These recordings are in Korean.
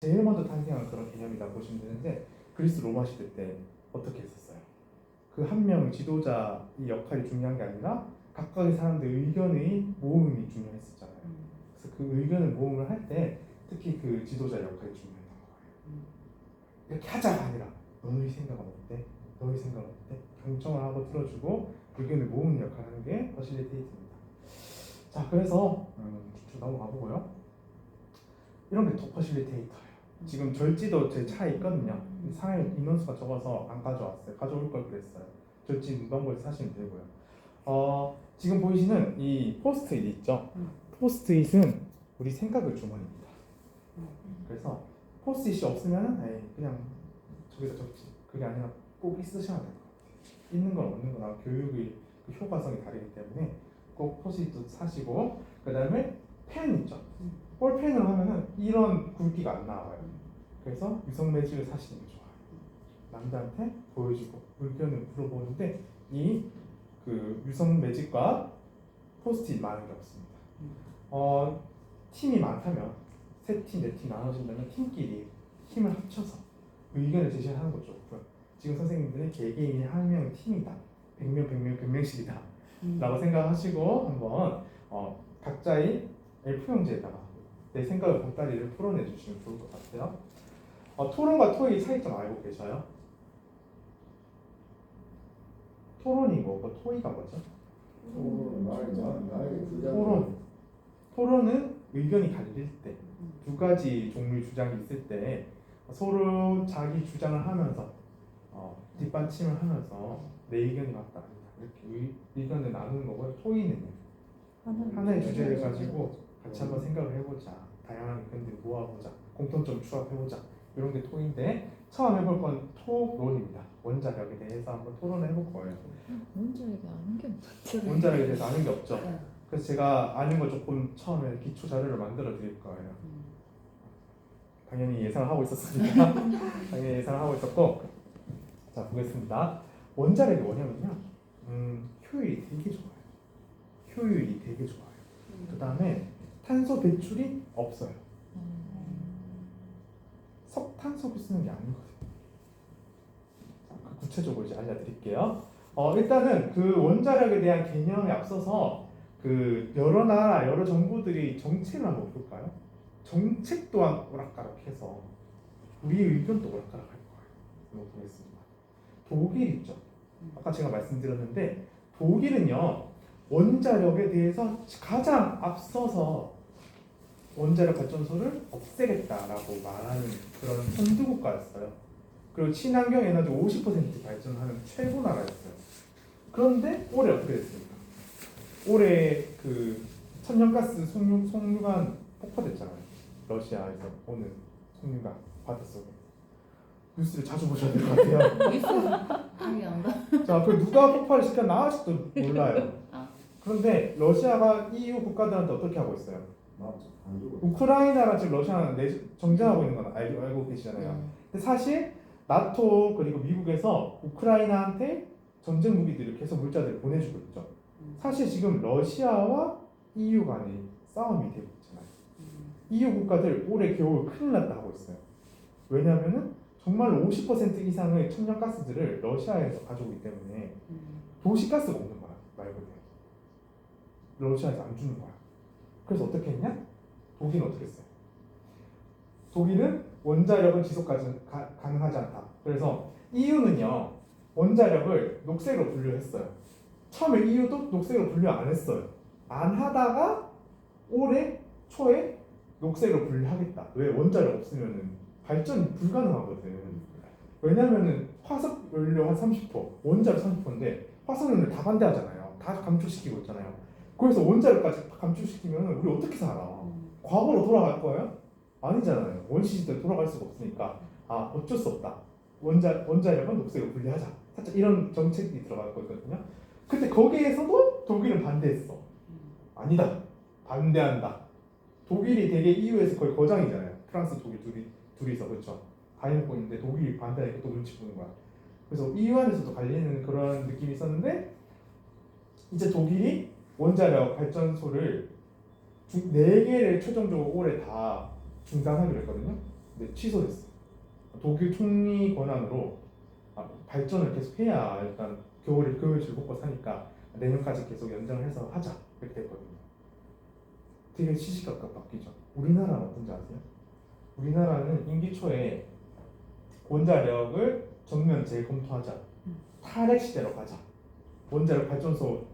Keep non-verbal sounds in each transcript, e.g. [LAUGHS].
제일 먼저 탄생한 그런 개념이다 보시면 되는데 그리스 로마 시대 때 어떻게 했었어요? 그 한 명 지도자의 역할이 중요한 게 아니라 각각의 사람들의 의견의 모음이 중요했었잖아요. 그래서 그 의견을 모음을 할 때 특히 그 지도자 역할이 중요했던 거예요. 이렇게 하자가 아니라 너의 생각은 어때? 너의 생각은 어때? 경청을 하고 들어주고 의견을 모으는 역할을 하는 게 퍼실리테이트입니다. 자, 그래서 음, 쭉 넘어가 보고요. 이런 게 더 퍼실리테이터예요. 지금 절지도 제 차에 있거든요. 상해 인원수가 적어서 안 가져왔어요. 가져올 걸 그랬어요. 절지 문방구에서 사시면 되고요. 어, 지금 보이시는 이 포스트잇 있죠? 음. 포스트잇은 우리 생각의 주머니입니다. 음. 그래서 포스트잇이 없으면 에이, 그냥 저기다 적지. 그게 아니라 꼭 있으셔야 같아요. 있는 건 없는 거나 교육의 그 효과성이 다르기 때문에 꼭 포스트잇도 사시고 그 다음에 펜 있죠? 음. 볼펜으로 하면은 이런 굵기가 안 나와요. 그래서 유성 매직을 사시는 게 좋아요. 남들한테 보여주고 의견을 물어보는데 이 그 유성 매직과 포스트잇 많은 게 없습니다. 음. 어 팀이 많다면 세 팀, 네 팀 나눠진다면 팀끼리 힘을 합쳐서 의견을 제시하는 것도 좋고요. 지금 선생님들은 개개인이 한 명의 팀이다. 100명, 100명, 100명씩이다. 음. 라고 생각하시고 한번 어, 각자의 F 형제에다가 내 생각을 보따리를 풀어내 주시면 좋을 것 같아요. 어, 토론과 토의 차이점 알고 계셔요? 토론이 뭐고 토의가 뭐죠? 토론. 토론은 의견이 갈릴 때 두 가지 종류의 주장이 있을 때 서로 자기 주장을 하면서 어, 뒷받침을 하면서 내 의견이 맞다 이렇게 의, 의견을 나누는 거고요. 토의는요. 하나의 주제를 가지고 같이 한번 생각을 해보자. 다양한 의견들을 모아보자. 공통점 추합해보자. 이런 게 토인데 처음 해볼 건 토론입니다. 원자력에 대해서 한번 토론을 해볼 거예요. 원자력이 아는 게 없는데. 원자력에 대해서 아는 게 없죠. 네. 그래서 제가 아는 거 조금 처음에 기초 자료를 만들어 드릴 거예요. 음. 당연히 예상을 하고 있었으니까 [LAUGHS] 당연히 예상을 하고 있었고 자 보겠습니다. 원자력이 뭐냐면요. 음, 효율이 되게 좋아요. 효율이 되게 좋아요. 그 다음에 탄소 배출이 없어요. 석탄석을 쓰는 게 아니거든요. 자, 그 구체적으로 이제 알려드릴게요. 어, 일단은 그 원자력에 대한 개념에 앞서서 그 여러 나라, 여러 정부들이 정책을 한번 볼까요? 정책 또한 오락가락해서 우리의 의견도 오락가락할 거예요. 보겠습니다. 독일 있죠. 아까 제가 말씀드렸는데 독일은요 원자력에 대해서 가장 앞서서 원자력 발전소를 없애겠다라고 말하는 그런 선두국가였어요. 그리고 친환경 에너지 50% 발전하는 최고 나라였어요. 그런데 올해 어떻게 됐습니까? 올해 그 천연가스 송유, 송유관 폭파됐잖아요. 러시아에서 오는 송유관 바닷속에. 뉴스를 자주 보셔야 될 것 같아요. [LAUGHS] 자, 그 누가 폭발을 시켰나 아직도 몰라요. 아. 그런데 러시아가 EU 국가들한테 어떻게 하고 있어요? 우크라이나랑 지금 러시아는 내 정전하고 있는 건 알고, 알고 계시잖아요. 음. 근데 사실 나토 그리고 미국에서 우크라이나한테 전쟁 무기들을 계속 물자들을 보내주고 있죠. 음. 사실 지금 러시아와 EU 간의 싸움이 되고 있잖아요. 음. EU 국가들 올해 겨울 큰일 났다 하고 있어요. 왜냐하면은 정말 50% 이상의 천연가스들을 러시아에서 가져오기 때문에 음. 도시가스가 없는 거야 말 그대로 러시아에서 안 주는 거야 그래서 어떻게 했냐? 독일은 어떻게 했어요? 독일은 원자력은 지속 가, 가, 가능하지 않다. 그래서 EU는요 원자력을 녹색으로 분류했어요. 처음에 EU도 녹색으로 분류 안 했어요. 안 하다가 올해 초에 녹색으로 분류하겠다. 왜 원자력 없으면은 발전이 불가능하거든. 왜냐면은 화석 연료 한 30%, 원자력 30%인데 화석 연료 다 반대하잖아요. 다 감축시키고 있잖아요. 그래서 원자력까지 감축시키면 우리 어떻게 살아? 음. 과거로 돌아갈 거예요? 아니잖아요. 원시 시대 돌아갈 수가 없으니까 아 어쩔 수 없다. 원자 원자력은 녹색으로 분리하자. 살짝 이런 정책이 들어갈 거거든요. 근데 거기에서도 독일은 반대했어. 음. 아니다. 반대한다. 독일이 되게 EU에서 거의 거장이잖아요. 프랑스, 독일 둘이 둘이서 그렇죠. 있는데 독일이 반대하니까 또 눈치 보는 거야. 그래서 EU 안에서도 갈리는 그런 느낌이 있었는데 이제 독일이 원자력 발전소를 중, 4개를 최종적으로 올해 다 중단하기로 했거든요. 근데 취소됐어. 독일 총리 권한으로 아, 발전을 계속 해야 일단 겨울에 교육을 먹고 사니까 내년까지 계속 연장해서 하자 이렇게 됐거든요. 되게 시시각각 바뀌죠. 우리나라는 어떤지 아세요? 우리나라는 임기 초에 원자력을 전면 재검토하자. 탈핵 시대로 가자. 원자력 발전소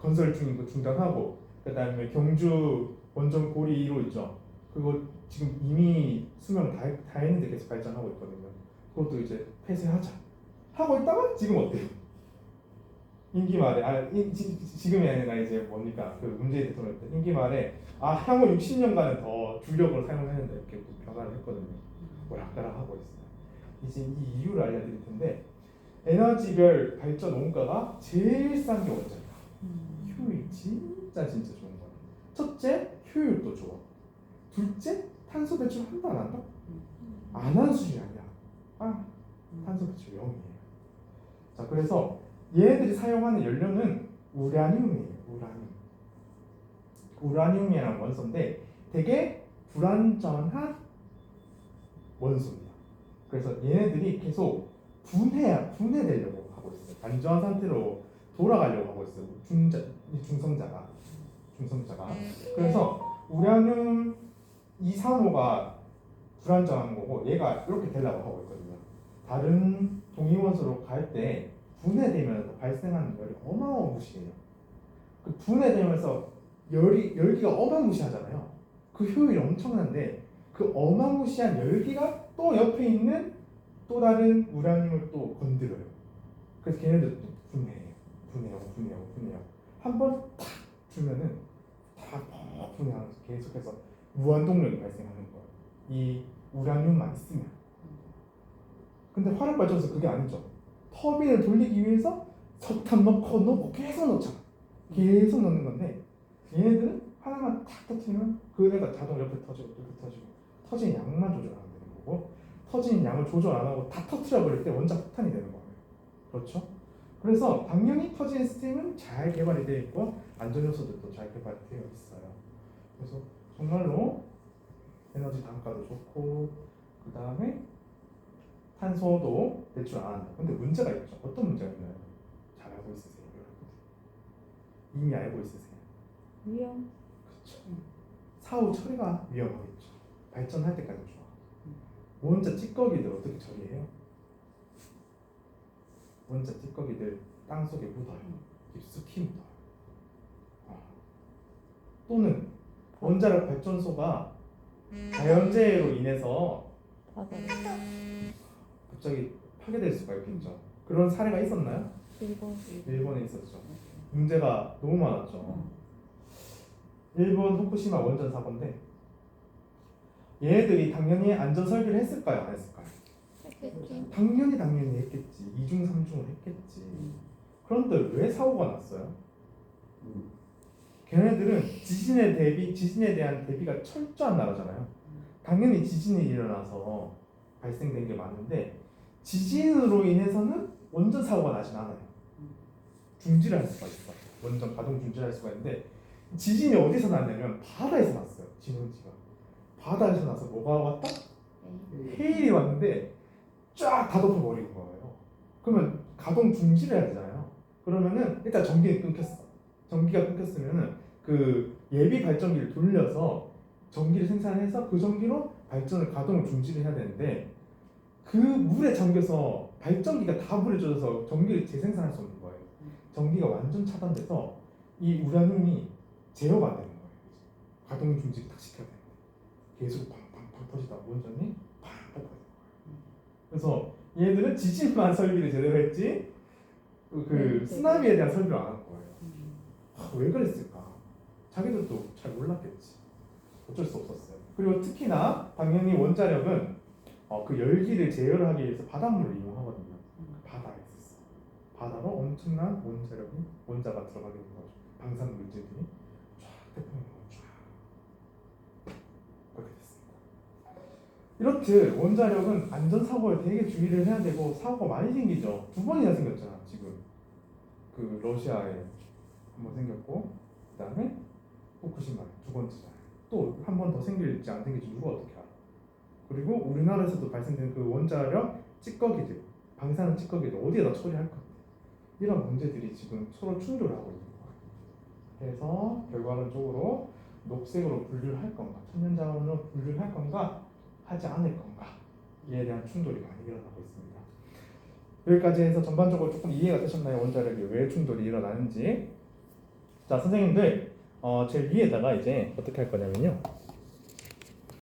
건설 중인 거 중단하고 그다음에 경주 원전 고리 1호 있죠. 그거 지금 이미 수명 다, 했- 다 했는데 계속 발전하고 있거든요. 그것도 이제 폐쇄하자. 하고 있다가 지금 어때요? 임기 말에 아 이, 지, 지금이 아니라 이제 뭡니까 그 문재인 대통령 때 임기 말에 아 향후 60년간은 더 사용해야 된다 이렇게 변화를 했거든요. 오락가락 하고 있어요. 이제 이 이유를 알려드릴 텐데 에너지별 발전 원가가 제일 싼 게 원자력. 효율이 진짜 진짜 좋은 거야. 첫째 효율도 좋아. 둘째 탄소 배출 한다 안 한다? 안 하는 수준이 아니야. 아 탄소 배출 0이에요. 자 그래서 얘네들이 사용하는 연료는 우라늄이에요. 우라늄. 우라늄이라는 원소인데 되게 불안전한 원소입니다. 그래서 얘네들이 계속 분해 분해되려고 하고 있어요. 안전한 상태로 돌아가려고 하고 있어요. 중자 이 중성자가 중성자가 그래서 우라늄 235가 불안정한 거고 얘가 이렇게 되려고 하고 있거든요. 다른 동위원소로 갈 때 분해되면서 발생하는 열이 어마어마무시해요. 그 분해되면서 열이 열기가 어마무시하잖아요. 그 효율이 엄청난데 그 어마무시한 열기가 또 옆에 있는 또 다른 우라늄을 또 건드려요. 그래서 걔네들 또 분해해요. 분해하고 분해하고 분해하고 한번 탁 주면은 다 분해하면서 계속해서 무한 동력이 발생하는 거예요. 이 우라늄만 있으면. 근데 화력 발전소 그게 아니죠. 터빈을 돌리기 위해서 석탄 넣고 넣고 계속 넣잖아. 계속 넣는 건데 얘네들은 하나만 탁 터트리면 그 애가 자동 옆에 터지고 옆에 터지고 터진 양만 조절 안 되는 거고 터진 양을 조절 안 하고 다 터트려 버릴 때 원자 폭탄이 되는 거예요. 그렇죠? 그래서 당연히 터진 시스템은 잘 개발이 되어 있고 안전 요소들도 잘 개발되어 있어요. 그래서 정말로 에너지 단가도 좋고 그 다음에 탄소도 배출 안 한다. 근데 문제가 있죠. 어떤 문제가 있나요? 잘 알고 있으세요, 여러분? 이미 알고 있으세요. 위험. 그렇죠. 사후 처리가 위험하겠죠. 발전할 때까지 좋아. 원자 찌꺼기들 어떻게 처리해요? 원자 찌꺼기들 땅 속에 묻어요. 깊숙이 묻어요. 어. 또는 원자력 발전소가 자연재해로 인해서. 갑자기 파괴될 수가 있겠죠. 그런 사례가 있었나요? 일본. 일본에 있었죠. 문제가 너무 많았죠. 일본 후쿠시마 원전 사고인데 얘네들이 당연히 안전 설비를 했을까요, 안 했을까요? 했겠지. 당연히 당연히 했겠지. 이중 삼중을 했겠지. 그런데 왜 사고가 났어요? 음. 걔네들은 지진에 대비 지진에 대한 대비가 철저한 나라잖아요. 당연히 지진이 일어나서 발생된 게 많은데 지진으로 인해서는 원전 사고가 나진 않아요. 중지를 할 수가 있어. 원전 가동 중지를 할 수가 있는데 지진이 어디서 났냐면 바다에서 났어요. 진원지가 바다에서 나서 뭐가 왔다? 해일이 왔는데 쫙 다 덮어버리는 거예요. 그러면 가동 중지를 해야 되잖아요. 그러면은 일단 전기는 끊겼어. 전기가 끊겼으면은 그 예비 발전기를 돌려서 전기를 생산해서 그 전기로 발전을 가동을 중지를 해야 되는데 그 물에 잠겨서 발전기가 다 물에 젖어서 전기를 재생산할 수 없는 거예요. 전기가 완전 차단돼서 이 우라늄이 제어가 안 되는 거예요. 가동 중지를 딱 시켜야 되는데 계속 팡팡팡 터지다 원전이. 그래서 얘들은 지진만 설비를 제대로 했지 그, 그 네, 네. 쓰나미에 대한 설비를 안 한 거예요. 아, 왜 그랬을까? 자기들도 잘 몰랐겠지. 어쩔 수 없었어요. 그리고 특히나 당연히 원자력은 어, 그 열기를 제어를 하기 위해서 바닷물을 이용하거든요. 바다에 있었어. 바다로 엄청난 원자력이 원자가 들어가게 된 거죠. 방사능 물질들이 쫙 태풍으로 쫙 그렇게 됐습니다. 이렇듯 원자력은 안전 사고에 되게 주의를 해야 되고 사고가 많이 생기죠. 두 번이나 생겼잖아 지금. 그 러시아에 한번 생겼고 그 다음에 후쿠시마 두 번째잖아요. 또한 번 더 생길지 안 생길지 누가 어떻게 알아? 그리고 우리나라에서도 발생되는 그 원자력 찌꺼기들, 방사능 찌꺼기들 어디에다 처리할 건데 이런 문제들이 지금 서로 충돌을 하고 있는 거예요. 그래서 결과론적으로 녹색으로 분류를 할 건가, 천연자원으로 분류를 할 건가, 하지 않을 건가 이에 대한 충돌이 많이 일어나고 있습니다. 여기까지 해서 전반적으로 조금 이해가 되셨나요? 원자력이 왜 충돌이 일어나는지. 자, 선생님들 어, 제일 위에다가 이제 어떻게 할 거냐면요.